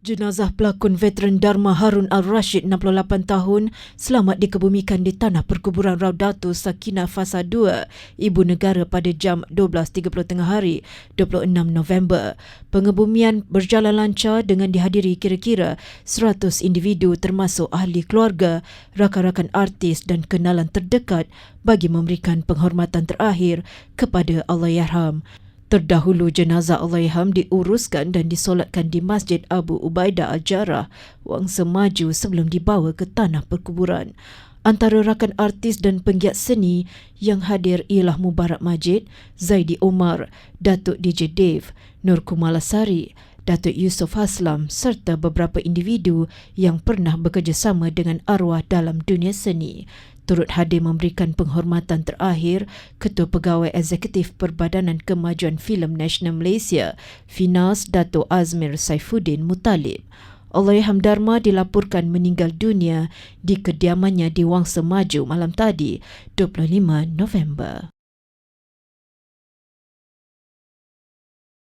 Jenazah pelakon veteran Dharma Harun Al-Rashid 68 tahun selamat dikebumikan di tanah perkuburan Raudatu Sakinah Fasa 2, Ibu Negara pada jam 12.30 tengah hari 26 November. Pengebumian berjalan lancar dengan dihadiri kira-kira 100 individu termasuk ahli keluarga, rakan-rakan artis dan kenalan terdekat bagi memberikan penghormatan terakhir kepada Allahyarham. Terdahulu jenazah Allahyarham diuruskan dan disolatkan di Masjid Abu Ubaidah Al-Jarrah, Wang Semaju sebelum dibawa ke tanah perkuburan. Antara rakan artis dan penggiat seni yang hadir ialah Mubarak Majid, Zaidi Omar, Datuk DJ Dave, Nur Kumalasari, Datuk Yusof Haslam serta beberapa individu yang pernah bekerjasama dengan arwah dalam dunia seni turut hadir memberikan penghormatan terakhir Ketua Pegawai Eksekutif Perbadanan Kemajuan Filem Nasional Malaysia, Finas Dato Azmir Saifuddin Mutalib. Allahyarham Dharma dilaporkan meninggal dunia di kediamannya di Wangsa Maju malam tadi, 25 November.